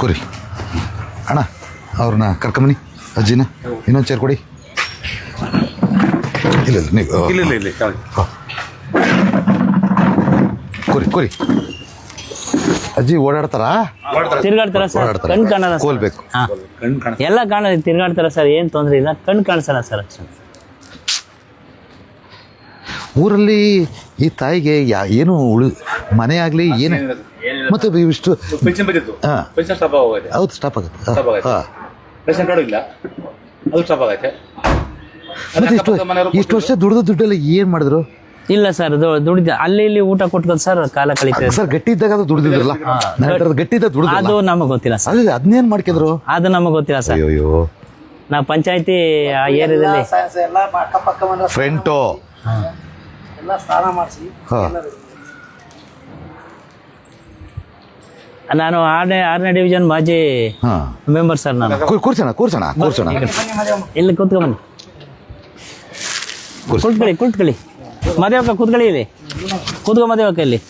ಕೂರಿ ಅಣ್ಣ ಅವ್ರನ್ನ ಕರ್ಕೊಂಬನಿ ಅಜ್ಜಿನ ಇನ್ನೊಂದು ಚೇರ್ ಕೊಡಿ. ಇಲ್ಲ ಇಲ್ಲ ನೀವು ಇಲ್ಲ ಇಲ್ಲ ಇಲ್ಲ ಕೆಳಗೆ. ಕೂರಿ ಕೂರಿ ಅಜ್ಜಿ ಓಡಾಡ್ತಾರಾ? ತಿರ್ಗಾಡ್ತಾರ ಸರ್? ಓಡಾಡ್ತಾರೆ. ಕಣ್ ಕಾಣಲ್ಲ ಸರ್. ಕೋಲ್ಬೇಕು. ಹಾ. ಕಣ್ಣು ಕಾಣ ಎಲ್ಲ ಕಾಣ ತಿರ್ಗಾಡ್ತಾರ ಸರ್? ಏನು ತೊಂದ್ರೆ ಇಲ್ಲ. ಕಣ್ ಕಾಣಿಸಲ್ಲ ಸರ್. ಊರಲ್ಲಿ ಈ ತಾಯಿಗೆ ಯಾ ಏನು ಉಳು ಮನೆ ಆಗಲಿ ಏನು ಮತ್ತೆ ಇವಿಷ್ಟು ಪೆನ್ಷನ್ ಬಂದಿತ್ತು. ಹಾ. ಪೆನ್ಷನ್ ಸ್ಟಾಪ್ ಆಗೋಗಿದೆ ಹೌದು ಸ್ಟಾಪ್ ಆಗುತ್ತೆ. Stop ಆಗೈತೆ. ಹಾಂ. ರೇಷನ್ ಕಾರ್ಡು ಇಲ್ಲ. ಅದು ಸ್ಟಾಪ್ ಆಗೈತೆ ಮತ್ತೆ ಇಷ್ಟು ಇಷ್ಟು ವರ್ಷ ದುಡ್ದು ದುಡ್ಡೆಲ್ಲ ಏನು ಮಾಡಿದ್ರು? ಇಲ್ಲ ಸರ್ ಅದು ದುಡಿದ ಅಲ್ಲಿ ಇಲ್ಲಿ ಊಟ ಕೊಟ್ಕೊಂಡು ಸರ್ ಕಾಲ ಕಳಿತ ಸರ್ ಗಟ್ಟಿ ಇದ್ದಾಗ ಅದು ದುಡ್ದಿದ್ರಲ್ಲ? ಗಟ್ಟಿ ಇದ್ದ ಗಟ್ಟಿ ಇದ್ದಾಗ ಅದು ದುಡ್ದು ನಮಗೆ ಗೊತ್ತಿಲ್ಲ ಸರ್. ಅದೇ ಅದನ್ನೇನು ಮಾಡ್ಕಿದ್ರು? ಅದು ನಮಗೆ ಗೊತ್ತಿಲ್ಲ ಸರ್. ಅಯ್ಯೋ ನಾವು ಪಂಚಾಯತಿ ಆ ಏರಿಯಾದಲ್ಲಿ ಎಲ್ಲ ಅಕ್ಕಪಕ್ಕ ಮನೆ ಫ್ರೆಂಟು ಎಲ್ಲ ಸ್ನಾನ ಮಾಡಿಸಿ. ಹಾಂ. ನಾನು ಆರನೇ ಆರನೇ ಡಿವಿಷನ್ ಮಾಜಿ ಹಾ. ಮೆಂಬರ್ ಸರ್ ನಾನು. ಕೂರ್ಸೋಣ ಕೂರ್ಸೋಣ ಕೂರ್ಸೋಣ. ಇಲ್ಲಿ ಕೂತ್ಕೊ ಬನ್ನಿ. ಕುತ್ಕೊಳ್ಳಿ ಕುತ್ಕೊಳ್ಳಿ. ಮದುವೆ ಕೂತ್ಕೊಳ್ಳಿ ಇಲ್ಲಿ. ಕೂತ್ಕೊ ಮದುವೆ ಇಲ್ಲಿ.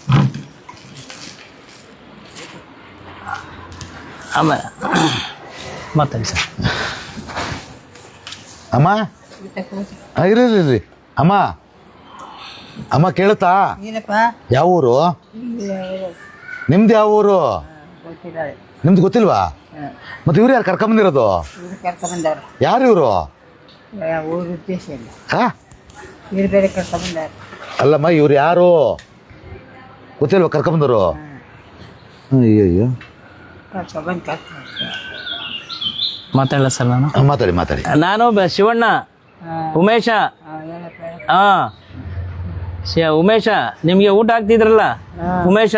ಅಮ್ಮ ಮಾತಾಡಿ ಸರ್ ಅಮ್ಮ? ಆ, ಇರ್ರಿ ಇರ್ರಿ, ಇರ್ರಿ ಅಮ್ಮ? ಅಮ್ಮ ಕೇಳುತ್ತಾ? ಏನಪ್ಪ ಯಾವ ಊರು? ನಿಮ್ದು ಯಾವ ಊರು? ನಿಮ್ದು ಗೊತ್ತಿಲ್ವಾ? ಮತ್ತೆ ಇವ್ರು ಯಾರು ಕರ್ಕೊಂಬಂದಿರೋದು? ಯಾರು ಇವರು? ಅಲ್ಲಮ್ಮ ಇವ್ರು ಯಾರು? ಗೊತ್ತಿಲ್ವಾ ಕರ್ಕೊಂಬಂದರು ಅಯ್ಯೋ ಮಾತಾಡಲ್ಲ ಸರ್ ನಾನು? ಮಾತಾಡಿ ಮಾತಾಡಿ. ನಾನು ಬ- ಶಿವಣ್ಣ ಉಮೇಶ. ಹಾಂ ಹಾ. ಶಿ- ಉಮೇಶ ನಿಮಗೆ ಊಟ ಹಾಕ್ತಿದ್ರಲ್ಲ? ಉಮೇಶ.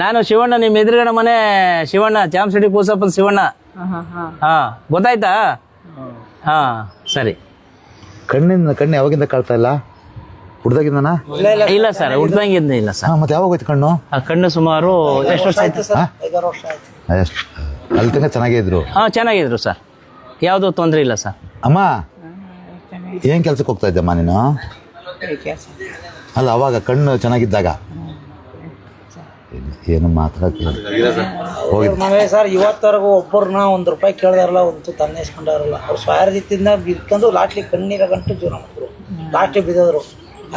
ನಾನು ಶಿವಣ್ಣ ನಿಮ್ಮ ಎದುರುಗಡೆ ಮನೆ ಶಿವಣ್ಣ ಚಾಮಸಿಡಿ ಕೂಸಪ್ಪನ ಶಿವಣ್ಣ. ಹಾಂ ಹಾಂ ಹಾಂ. ಹಾ ಗೊತ್ತಾಯ್ತಾ? ಹಾ. ಸರಿ. ಕಣ್ಣಿಂದ ಕಣ್ಣು ಯಾವಾಗಿಂದ ಕಾಳ್ತಾ ಇಲ್ಲ? ಹುಡ್ದಾಗಿಂದನಾ ಇಲ್ಲ ಸರ್ ಹುಡ್ದಂಗಿಂದ ಇಲ್ಲ ಸರ್. ಹಾಂ ಮತ್ತೆ ಯಾವಾಗ ಹೋಯ್ತು ಕಣ್ಣು? ಆ ಕಣ್ಣು ಸುಮಾರು ಎಷ್ಟು ವರ್ಷ ಆಯ್ತು? ಸರ್ ಐದಾರು ವರ್ಷ ಆಯ್ತು ಎಷ್ಟು? ಅಲ್ಲಿ ತನಕ ಚೆನ್ನಾಗೇ ಇದ್ರು. ಹಾಂ ಚೆನ್ನಾಗಿದ್ರು ಸರ್. ಯಾವುದೂ ತೊಂದರೆ ಇಲ್ಲ ಸರ್. ಅಮ್ಮ ಏನು ಕೆಲ್ಸಕ್ಕೆ ಹೋಗ್ತಾ ಇದ್ದಮ್ಮ ನೀನು? ಅಲ್ಲ ಅವಾಗ ಕಣ್ಣು ಚೆನ್ನಾಗಿದ್ದಾಗ. ಏನು ಮಾತ್ರ ಸರ್ ಇವತ್ತರೆಗೂ ಒಬ್ಬರನ್ನ ಒಂದು ರೂಪಾಯಿ ಕೇಳ್ದಾರಲ್ಲ ಒಂದು ತನ್ನ ಇಸ್ಕೊಂಡಾರಲ್ಲ. ಅವ್ರು ಸ್ವಾರ್ಜಿತ್ತಿಂದ ಬಿತ್ಕೊಂಡು ಲಾಟ್ಲಿ ಕಣ್ಣೀರ ಗಂಟು ಜೀವನ ಮಾಡಿದ್ರು ಲಾಟ್ಲಿ ಬಿದ್ದೋದ್ರು.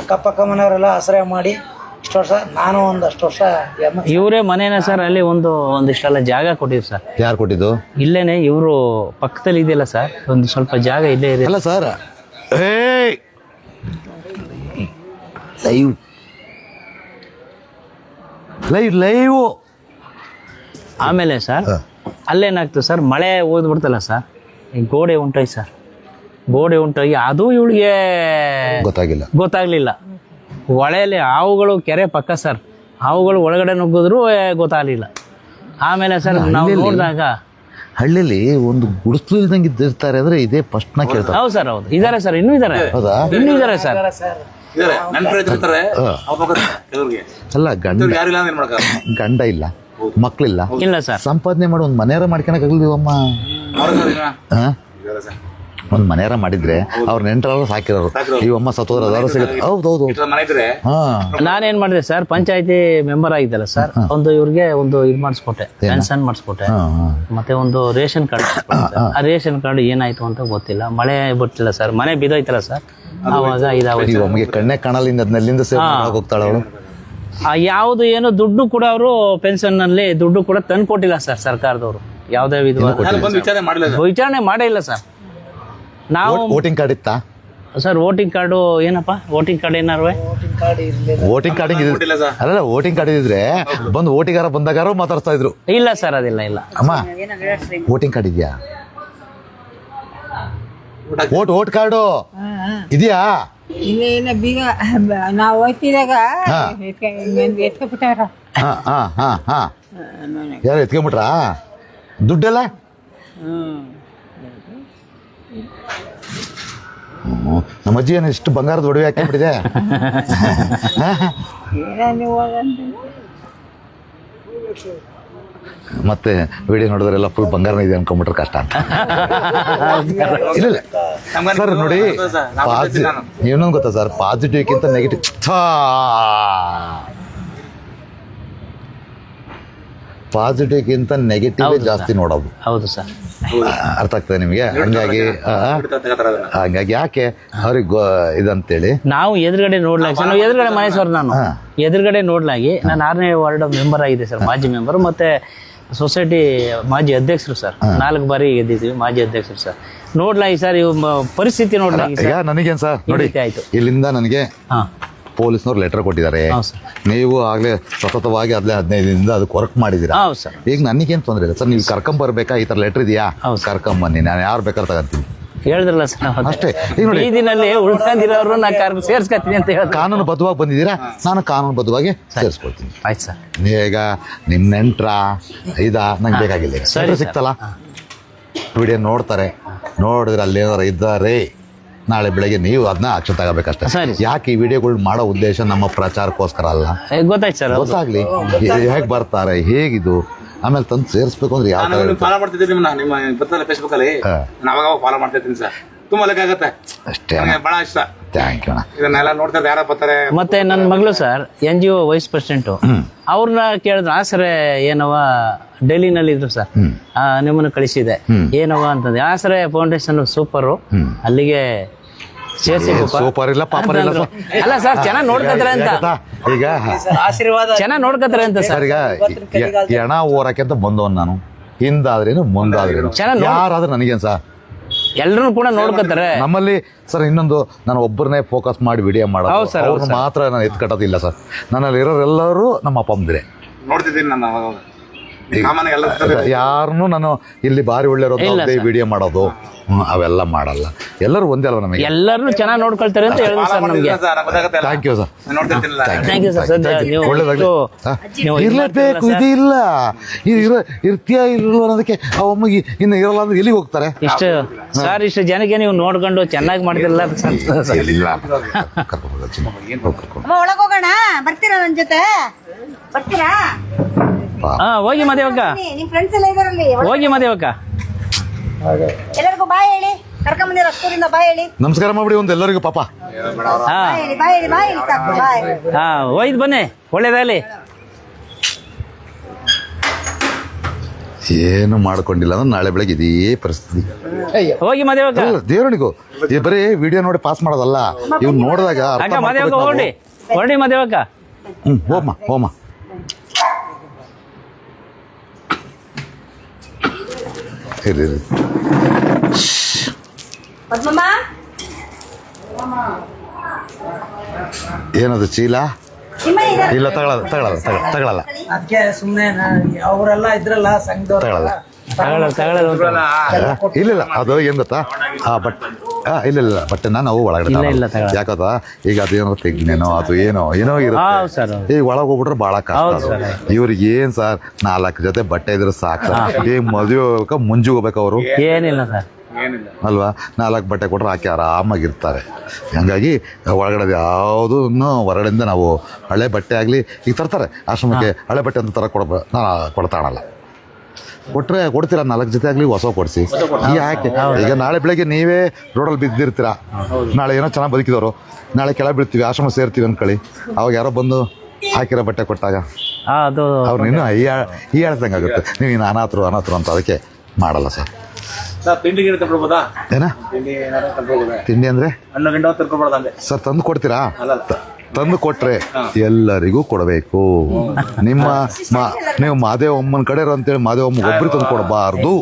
ಅಕ್ಕಪಕ್ಕ ಮನೆಯವರೆಲ್ಲ ಆಶ್ರಯ ಮಾಡಿ ಇಷ್ಟು ವರ್ಷ ನಾನು ಒಂದು ಅಷ್ಟು ವರ್ಷ ಇವರೇ ಮನೇನ ಸರ್ ಅಲ್ಲಿ ಒಂದು ಒಂದಿಷ್ಟೆಲ್ಲ ಜಾಗ ಕೊಟ್ಟಿದ್ರು ಸರ್. ಯಾರು ಕೊಟ್ಟಿದ್ದು? ಇಲ್ಲೇನೆ ಇವರು ಪಕ್ಕದಲ್ಲಿ ಇದೆಯಲ್ಲ ಸರ್. ಒಂದು ಸ್ವಲ್ಪ ಜಾಗ ಇಲ್ಲೇ ಇದೆ. ಅಲ್ಲ ಸರ್. ಏಯ್! ಲೈವ್ ಲೈವ್ ಲೈವ್ ಆಮೇಲೆ ಸರ್. ಅಲ್ಲೇನಾಗ್ತದೆ ಸರ್ ಮಳೆ ಓದ್ಬಿಡ್ತಲ್ಲ ಸರ್ ಗೋಡೆ ಉಂಟಾಯ್ ಸರ್ ಗೋಡೆ ಉಂಟಾಗಿ ಅದು ಇವಳಿಗೆ ಗೊತ್ತಾಗಿಲ್ಲ. ಗೊತ್ತಾಗ್ಲಿಲ್ಲ. ಹೊಳೆಯಲ್ಲಿ ಹಾವುಗಳು ಕೆರೆ ಪಕ್ಕ ಸರ್ ಹಾವುಗಳು ಒಳಗಡೆ ನುಗ್ಗಿದ್ರು ಏ, ಗೊತ್ತಾಗ್ಲಿಲ್ಲ. ಆಮೇಲೆ ಸರ್ ನಾವು ನೋಡಿದಾಗ ಹಳ್ಳಿಲಿ ಒಂದು ಗುಡಿಸ್ಲು ಇಲ್ದಂಗೆ ಇದ್ದಿರ್ತಾರೆ ಅಂದ್ರೆ ಇದೇ ಫಸ್ಟ್ನ ಕೇಳ್ತಾರೆ. ಹೌದು ಸರ್ ಹೌದು. ಇದಾರೆ ಸರ್ ಇನ್ನೂ ಇದಾರೆ. ಹೌದಾ? ಇನ್ನೂ ಇದಾರೆ ಸರ್ ಅಲ್ಲ ಗಂಡ. ಗಂಡ ಇಲ್ಲ. ಮಕ್ಳಿಲ್ಲ. ಇಲ್ಲ ಸರ್. ಸಂಪಾದನೆ ಮಾಡಿ ಒಂದು ಮನೆಯಾರ ಮಾಡ್ಕೊಳಕ್ ಅವ್ರ ಒಂದು ಮನೆಯಾರ ಮಾಡಿದ್ರೆ ಅವ್ರ ನೆಂಟರಾದ್ರು ಸಾಕಿರೋರು. ಈ ಅಮ್ಮ ಅದಾರು ಸಿಗುತ್ತೆ ಹೌದು ಹೌದು ಹಾ. ನಾನೇನ್ ಮಾಡಿದೆ ಸರ್ ಪಂಚಾಯತಿ ಮೆಂಬರ್ ಆಗಿದ್ದಲ್ಲ ಸರ್ ಒಂದು ಇವ್ರಿಗೆ ಒಂದು ಇದು ಮಾಡಿಸ್ಕೊಟ್ಟೆ ಪೆನ್ಷನ್ ಮಾಡಿಸ್ಕೊಟ್ಟೆ. ಮತ್ತೆ ಒಂದು ರೇಷನ್ ಕಾರ್ಡ್ ಆ ರೇಷನ್ ಕಾರ್ಡ್ ಏನಾಯ್ತು ಅಂತ ಗೊತ್ತಿಲ್ಲ. ಮಳೆ ಬಿಟ್ಟಿಲ್ಲ ಸರ್ ಮನೆ ಬಿದ್ದೋಯ್ತಲ್ಲ ಸರ್ ಆವಾಗ ಇದಾವೆ ಕಣ್ಣೆ ಕಾಣಲಿಂದ ಅದನ್ನೆಲ್ಲಿಂದ ಸೇವ್ ಹೋಗ್ತಾಳ ಅವಳು. ಯಾವುದು ಏನು ದುಡ್ಡು ಕೂಡ ಅವರು ಪೆನ್ಷನ್ನಲ್ಲಿ ದುಡ್ಡು ಕೂಡ ತಂದು ಕೊಟ್ಟಿಲ್ಲ ಸರ್ ಸರ್ಕಾರದವರು. ಯಾವುದೇ ವಿಧವಾದ ವಿಚಾರಣೆ ಮಾಡೇ ಇಲ್ಲ ಸರ್ ನಾವು ವೋಟಿಂಗ್ ಕಾರ್ಡ್ ಇತ್ತಾ? ಸರ್ ವೋಟಿಂಗ್ ಕಾರ್ಡು ಏನಪ್ಪ? ವೋಟಿಂಗ್ ಕಾರ್ಡ್ ಏನಾರು ವೋಟಿಂಗ್ ಕಾರ್ಡ್ ಅಲ್ಲ ವೋಟಿಂಗ್ ಕಾರ್ಡ್ ಇದ್ರೆ ಬಂದು ಓಟಿಗಾರ ಬಂದಾಗಾರ ಮಾತಾಡ್ತಾ ಇದ್ರು. ಇಲ್ಲ ಸರ್ ಅದಿಲ್ಲ ಇಲ್ಲ. ಅಮ್ಮ ವೋಟಿಂಗ್ ಕಾರ್ಡ್ ಇದೆಯಾ? Vote vote card? ಇದೆಯಾ? ಇಲ್ಲ ಇಲ್ಲ ಬೀಗ ನಾವು ಹೋಗ್ತಿದಾಗ ಹಾ. ಎತ್ಕೊಬಿಟ್ಟಾರ. ಹಾ ಹಾ ಹಾ ಹಾ. ಯಾರು ಎತ್ಕೊಂಬಿಟ್ರಾ ದುಡ್ಡೆಲ್ಲ. ನಮ್ಮ ಅಜ್ಜಿ ಏನು ಇಷ್ಟು ಬಂಗಾರದ ಒಡವೆ ಹಾಕಿಬಿಟ್ಟಿದೆ. ಮತ್ತೆ ವಿಡಿಯೋ ನೋಡಿದ್ರೆಲ್ಲ ಫುಲ್ ಬಂಗಾರನ ಇದೆ ಅನ್ಕೊಂಬಿಟ್ರೆ ಕಷ್ಟ ಅಂತ. ಇಲ್ಲ ಇಲ್ಲ. ಸರ್ ನೋಡಿ ಪಾಸಿಟಿವ್ ಪಾಸಿ. ಇನ್ನೊಂದು ಗೊತ್ತಾ ಸರ್ ಪಾಸಿಟಿವ್ಗಿಂತ ನೆಗೆಟಿವ್ ಪಾಸಿಟಿವ್ಗಿಂತ ನೆಗೆಟಿವ್ ಜಾಸ್ತಿ ನೋಡೋದು. ಹೌದು ಸರ್. ಅರ್ಥ ಆಗ್ತದೆ ನಿಮಗೆ? ಹಂಗಾಗಿ ಹಂಗಾಗಿ ಯಾಕೆ ಅವ್ರಿಗೆ ಗೊ- ಇದಂತೇಳಿ? ನಾವು ಎದುರುಗಡೆ ನೋಡ್ಲಾಗಿ ಸರ್ ನಾವು ಎದುರುಗಡೆ ಮನೆ ಸರ್ ನಾನು. ಎದುರುಗಡೆ ನೋಡ್ಲಾಗಿ ನಾನು ಆರನೇ ವಾರ್ಡ್ ಮೆಂಬರ್ ಆಗಿದೆ ಸರ್ ಮಾಜಿ ಮೆಂಬರ್ ಮತ್ತೆ ಸೊಸೈಟಿ ಮಾಜಿ ಅಧ್ಯಕ್ಷರು ಸರ್. ನಾಲ್ಕು ಬಾರಿ ಗೆದ್ದಿದ್ವಿ ಮಾಜಿ ಅಧ್ಯಕ್ಷರು ಸರ್. ನೋಡ್ಲಾಗಿ ಸರ್ ಇವ್ ಪರಿಸ್ಥಿತಿ ನೋಡ್ಲಾಗಿ ನನಗೇನು ಸರ್? ನೋಡಿ ಆಯ್ತು. ಇಲ್ಲಿಂದ ನನಗೆ ಹಾ. ಪೊಲೀಸ್ನವ್ರು ಲೆಟರ್ ಕೊಟ್ಟಿದ್ದಾರೆ. ನೀವು ಆಗಲೇ ಸತತವಾಗಿ ಅದೇ ಹದಿನೈದರಿಂದ ದಿನದಿಂದ ಅದಕ್ಕೆ ವರ್ಕ್ ಮಾಡಿದ್ದೀರಾ? ಹೌದು ಸರ್. ಈಗ ನನಗೇನು ತೊಂದರೆ ಇಲ್ಲ ಸರ್ ನೀವು ಕರ್ಕೊಂಬರ್ಬೇಕಾ ಈ ಥರ ಲೆಟರ್ ಇದೆಯಾ? ಕರ್ಕೊಂಬನ್ನಿ ನಾನು ಯಾರು ಬೇಕಾದ್ರೆ ತಗೊಂತೀನಿ. ಹೇಳಿದ್ರಲ್ಲ ಸರ್ ಅಷ್ಟೇ. ಈಗ ನೋಡಿ. ದಿನಲ್ಲಿ ಉಳ್ಕೊಂಡಿರೋರು ನಾ ಕಾರ್ ಅಂತ ಹೇಳಿ ಕಾನೂನು ಬದ್ಧವಾಗಿ ಬಂದಿದ್ದೀರಾ? ನಾನು ಕಾನೂನು ಬದ್ಧವಾಗಿ ಸೇರಿಸ್ಕೊಳ್ತೀನಿ. ಆಯ್ತು ಸರ್. ಈಗ ನಿಮ್ಮ ನೆಂಟ್ರ ಐದ ನಂಗೆ ಬೇಕಾಗಿಲ್ಲ. ಸರಿ. ಸಿಕ್ತಲ್ಲ? ವಿಡಿಯೋ ನೋಡ್ತಾರೆ. ನೋಡಿದ್ರೆ ಅಲ್ಲಿ ಏನಾರು ಇದ್ದಾರೆ? ನಾಳೆ ಬೆಳಗ್ಗೆ ನೀವು ಅದನ್ನ ಆಕ್ಷನ್ ತಗೋಬೇಕಷ್ಟೇ ಸರಿ. ಯಾಕೆ ಈ ವಿಡಿಯೋಗಳು ಮಾಡೋ ಉದ್ದೇಶ ನಮ್ಮ ಪ್ರಚಾರಕ್ಕೋಸ್ಕರ ಅಲ್ಲ? ಏ, ಗೊತ್ತಾಯ್ತು ಸರ್ ಗೊತ್ತಾಗ್ಲಿ. ಹೇಗೆ ಬರ್ತಾರೆ ಹೇಗಿದು? ಆಮೇಲೆ ತಂದು ಸೇರಿಸ್ಬೇಕು ಅಂದ್ರೆ ಯಾವ ನಾನು ಥರ ಫಾಲೋ ಮಾಡ್ತಿದ್ದೀನಿ ನಿಮ್ಮನ್ನ ನಿಮ್ಮ ಬರ್ತಲ್ಲ ಫೇಸ್ಬುಕ್ ಅಲ್ಲಿ. ಹಾ. ನಾನು ಅವಾಗ ಫಾಲೋ ಮಾಡ್ತಾ ಇದ್ದೀನಿ ಸರ್. ತುಂಬಾ ಲೆಕ್ಕ ಆಗತ್ತೆ. ಅಷ್ಟೇ ನನಗೆ ಬಹಳ ಇಷ್ಟ. ಥ್ಯಾಂಕ್ ಯು ಅಣ್ಣ. ಇದನ್ನೆಲ್ಲ ನೋಡ್ತಾರೆ ಯಾರ ಬರ್ತಾರೆ. ಮತ್ತೆ ನನ್ನ ಮಗಳು sir N G O vice president. ಅವ್ರನ್ನ ಕೇಳಿದ್ರು ಆ ಸರ್ ಏನವ ಡೆಲ್ಲಿನಲ್ಲಿ ಇದ್ರು ಸರ್ ಆ, ನಿಮ್ಮನ್ನು ಕಳಿಸಿದೆ. ಏನವ ಅಂತಂದ್ರೆ ಆಸರೆ ಫೌಂಡೇಶನ್ ಸೂಪರು. ಅಲ್ಲಿಗೆ ಸೂಪರ್ ಇಲ್ಲ ಪಾಪರ್ ಇಲ್ಲ. ಅಲ್ಲ ಸರ್ ಚೆನ್ನಾಗಿ ನೋಡ್ಕತ್ತಾರೆ ಅಂತ. ಈಗ ಆಶೀರ್ವಾದ ಚೆನ್ನಾಗಿ ನೋಡ್ಕತ್ತಾರೆ ಅಂತ ಸರ್. ಈಗ ಎಣ ಓರಕ್ಕೆ ಅಂತ ಬಂದವನ್ ನಾನು. ಹಿಂದಾದ್ರೇನು ಮುಂದಾದ್ರೇನು. ಯಾರಾದ್ರೂ ನನಗೇನು ಸರ್? ಎಲ್ಲರೂ ಕೂಡ ನೋಡ್ಕತ್ತಾರೆ. ನಮ್ಮಲ್ಲಿ ಸರ್ ಇನ್ನೊಂದು ನಾನು ಒಬ್ಬರನ್ನೇ ಫೋಕಸ್ ಮಾಡಿ ವಿಡಿಯೋ ಮಾಡೋದು. ಮಾತ್ರ ನಾನು ಎತ್ಕಟ್ಟೋದಿಲ್ಲ ಸರ್. ನನ್ನಲ್ಲಿ ಇರೋರೆಲ್ಲರೂ ನಮ್ಮ ಅಪ್ಪ ಅಮ್ಮಂದಿರೆ. ನೋಡ್ತಿದ್ದೀನಿ ನಾನು ಯಾರನ್ನೂ ನಾನು ಇಲ್ಲಿ ಬಾರಿ ಒಳ್ಳೆ ವಿಡಿಯೋ ಮಾಡೋದು. ಅವೆಲ್ಲ ಮಾಡಲ್ಲ. ಎಲ್ಲರೂ ಒಂದೇ ಅಲ್ವ ನಮಗೆ? ಎಲ್ಲರೂ ಚೆನ್ನಾಗಿ ನೋಡ್ಕೊಳ್ತಾರೆ ಅಂತ ಹೇಳಿದ್ರು ಸರ್ ನಮಗೆ. Sir. Thank you sir thank you sir ಸದ್ಯ ನೀವು ಇರಲೇಬೇಕು ಇರೋ ಇರ್ತೀಯ ಇರಲ್ಲ ಅನ್ನೋದಕ್ಕೆ ಆ ಒಮ್ಮಿಗೆ ಇನ್ನು ಇರಲ್ಲ ಅಂದ್ರೆ ಎಲ್ಲಿಗೆ ಹೋಗ್ತಾರೆ? ಇಷ್ಟು ಸರ್ ಇಷ್ಟು ಜನಕ್ಕೆ ನೀವು ನೋಡ್ಕೊಂಡು ಚೆನ್ನಾಗಿ ಮಾಡಿದಿಲ್ಲ ಸರ್. ಒಳಗೋಗೋಣ ಬರ್ತೀರಾ ನನ್ನ ಜೊತೆ? ಬರ್ತೀರಾ? ಹಾ ಹೋಗಿ ಮದೇವಕ್ಕ ನಿಮ್ ಫ್ರೆಂಡ್ಸ್ ಎಲ್ಲ ಇದಾರಲ್ಲಿ ಹೋಗಿ ಮದೇವಕ್ಕ ಎಲ್ಲರಿಗೂ ಬಾಯ್ ಹೇಳಿ ಕರ್ಕೊಂಬಂದಿರ ಅಷ್ಟೂರಿಂದ ಬಾಯ್ ಹೇಳಿ. ನಮಸ್ಕಾರ ಮಾಡ್ಬಿಡಿ ಒಂದು ಎಲ್ಲರಿಗೂ ಪಾಪ. ಹಾ. ಬಾಯ್ ಹೇಳಿ ಬಾಯ್ ಹೇಳಿ ಬಾಯ್ ಹೇಳಿ ಸಾಕು ಬಾಯ್. ಹಾ ಒಯ್ದು ಬನ್ನಿ ಒಳ್ಳೇದಾಗಲಿ. ಏನು ಮಾಡ್ಕೊಂಡಿಲ್ಲ ಅಂದ್ರೆ ನಾಳೆ ಬೆಳಗ್ಗೆ ಇದೇ ಪರಿಸ್ಥಿತಿ. ಹೋಗಿ ಮದೇವಕ್ಕ ಅಲ್ಲ ದೇವರನಿಗೂ ಈ ಬರೀ ವಿಡಿಯೋ ನೋಡಿ ಪಾಸ್ ಮಾಡೋದಲ್ಲ ಇವ್ ನೋಡಿದಾಗ ಅರ್ಥ ಅಕ್ಕ ಮದೇವಕ್ಕ ಹೊರಡಿ ನಾವು. ಹೊರಡಿ ಮದೇವಕ್ಕ ಹ್ಮ್ ಹೋಮ ಹೋಮ ಪದ್ಮಮ್ಮ? ಏನದು ಚೀಲ? ಇಲ್ಲ ತಗೊಳಲ್ಲ ತಗೊಳ ತಗೊಳಲ್ಲ ಅದಕ್ಕೆ ಸುಮ್ಮನೆ ಅವರೆಲ್ಲ ಇದ್ರಲ್ಲ ಅಂತ. ಇಲ್ಲ ಇಲ್ಲ ಅದು ಏನ್ ಗೊತ್ತಾ? ಆ ಬಟ್ ಆ, ಇಲ್ಲ ಇಲ್ಲ ನಾನು ನಾವು ಒಳಗಡೆ ಇಲ್ಲ. ಇಲ್ಲ, ತಗೊಳಲ್ಲ. ಯಾಕಂತ ಈಗ ಅದೇನೋ ತೆಗ್ನೇನೋ ಅದು ಏನೋ ಏನೋ ಹೌದು ಇರುತ್ತೆ. ಸರ್ ಹೌದು. ಈಗ ಒಳಗೆ ಹೋಗ್ಬಿಟ್ರೆ ಭಾಳ ಕಷ್ಟ ಹೌದು ಅದು. ಸರ್. ಇವ್ರಿಗೆ ಏನ್ ಸರ್? ನಾಲ್ಕು ಜೊತೆ ಬಟ್ಟೆ ಇದ್ರೆ ಸಾಕು ಈ ಮದುವೆ ಹೋಗ್ಬೇಕು ಮುಂಜು ಹೋಗ್ಬೇಕು ಅವರು. ಏನಿಲ್ಲ ಸರ್. ಏನಿಲ್ಲ. ಅಲ್ವಾ? ನಾಲ್ಕು ಬಟ್ಟೆ ಕೊಟ್ರೆ ಹಾಕಿ ಆರಾಮಾಗಿರ್ತಾರೆ ಹಂಗಾಗಿ ಒಳಗಡೆ ಯಾವುದೂ ಹೊರಗಡೆಯಿಂದ ನಾವು ಹಳೆ ಬಟ್ಟೆ ಆಗಲಿ ಈಗ ತರ್ತಾರೆ. ಆಶ್ರಮಕ್ಕೆ ಹಳೆ ಬಟ್ಟೆ ಅಂತ ತರ ಕೊಡ ನಾನು ಕೊಡ್ತಾಣಲ್ಲ ಕೊಟ್ರೆ ಕೊಡ್ತೀರಾ? ನಾಲ್ಕು ಜೊತೆ ಆಗಲಿ ಹೊಸ ಕೊಡಿಸಿ. ಯಾಕೆ ಈಗ ನಾಳೆ ಬೆಳಗ್ಗೆ ನೀವೇ ರೋಡಲ್ಲಿ ಬಿದ್ದಿರ್ತೀರಾ? ನಾಳೆ ಏನೋ ಚೆನ್ನಾಗಿ ಬದುಕಿದವರು. ನಾಳೆ ಕೆಳಗೆ ಬೀಳ್ತೀವಿ ಆಶ್ರಮ ಸೇರ್ತೀವಿ ಅನ್ಕೊಳ್ಳಿ. ಅವಾಗ ಯಾರೋ ಬಂದು ಹಾಕಿರೋ ಬಟ್ಟೆ ಕೊಟ್ಟಾಗ ಹಾ, ಅದು ಅವ್ರು ಇನ್ನೂ ಈ ಹೇಳ್ದಂಗೆ ಆಗುತ್ತೆ. ನೀವು ಇನ್ನು ಅನಾಥರು ಅನಾಥರು ಅಂತ ಅದಕ್ಕೆ ಮಾಡಲ್ಲ ಸರ್. ಸರ್ ತಿಂಡಿ ಅಂದ್ರೆ? ಸರ್ ತಂದು ಕೊಡ್ತೀರಾ? ತಂದು ಕೊಟ್ರೆ ಎಲ್ಲರಿಗೂ ಕೊಡಬೇಕು. ನಿಮ್ಮ ಮಾ- ನೀವು ಮಾದೇವಮ್ಮನ ಕಡೆ ಅಂತೇಳಿ ಮಾದೇವಮ್ಮ ಒಬ್ರು ತಂದು ಕೊಡಬಾರ್ದು.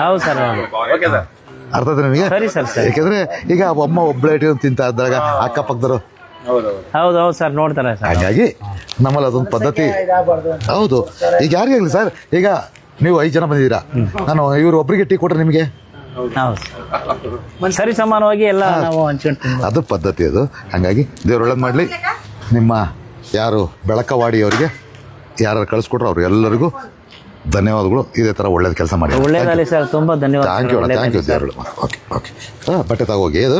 ಹೌದು ಸರ್ ಹೌದು. ಓಕೆ ಸರ್ ಅರ್ಥ ಆಯ್ತಾ ನಿಮಗೆ? ಸರಿ ಸರ್ ಸರಿ. ಯಾಕೆಂದ್ರೆ ಈಗ ಅಮ್ಮ ಒಬ್ಬಳೆ ಇಟ್ಕೊಂಡು ತಿಂತಾ ಇದ್ದಾಗ ಅಕ್ಕಪಕ್ಕದವರು. ಹೌದು ಹೌದು ಹೌದು ಸರ್ ನೋಡ್ತಾರೆ ಸರ್. ಹಾಗಾಗಿ ನಮ್ಮಲ್ಲಿ ಅದೊಂದು ಪದ್ಧತಿ. ಹೌದು. ಈಗ ಯಾರಿಗೆ ಆಗಲಿ ಸರ್? ಈಗ ನೀವು ಐದು ಜನ ಬಂದಿದ್ದೀರಾ. ನಾನು ಇವ್ರು ಒಬ್ರಿಗೆ ಟೀ ಕೊಟ್ರೆ ನಿಮಗೆ? ಹೌದು. ಸರಿ ಸಮಾನವಾಗಿ ಎಲ್ಲ ನಾವು ಹಂಚ್ಕೊಂಡು. ಅದು ಪದ್ಧತಿ ಅದು. ಹಾಗಾಗಿ ದೇವ್ರು ಒಳ್ಳೇದು ಮಾಡಲಿ. ನಿಮ್ಮ ಯಾರು ಬೆಳಕವಾಡಿ ಅವರಿಗೆ ಯಾರು ಕಳಿಸ್ಕೊಟ್ರು ಅವ್ರು ಎಲ್ಲರಿಗೂ ಧನ್ಯವಾದಗಳು. ಇದೇ ಥರ ಒಳ್ಳೇದು ಕೆಲಸ ಮಾಡಿ. ಒಳ್ಳೇದಾಗಲಿ ಸರ್. ತುಂಬ ಧನ್ಯವಾದ thank you thank you okay okay. ಹಾಂ ಬಟ್ಟೆ ತಗೋಗಿ ಅದು?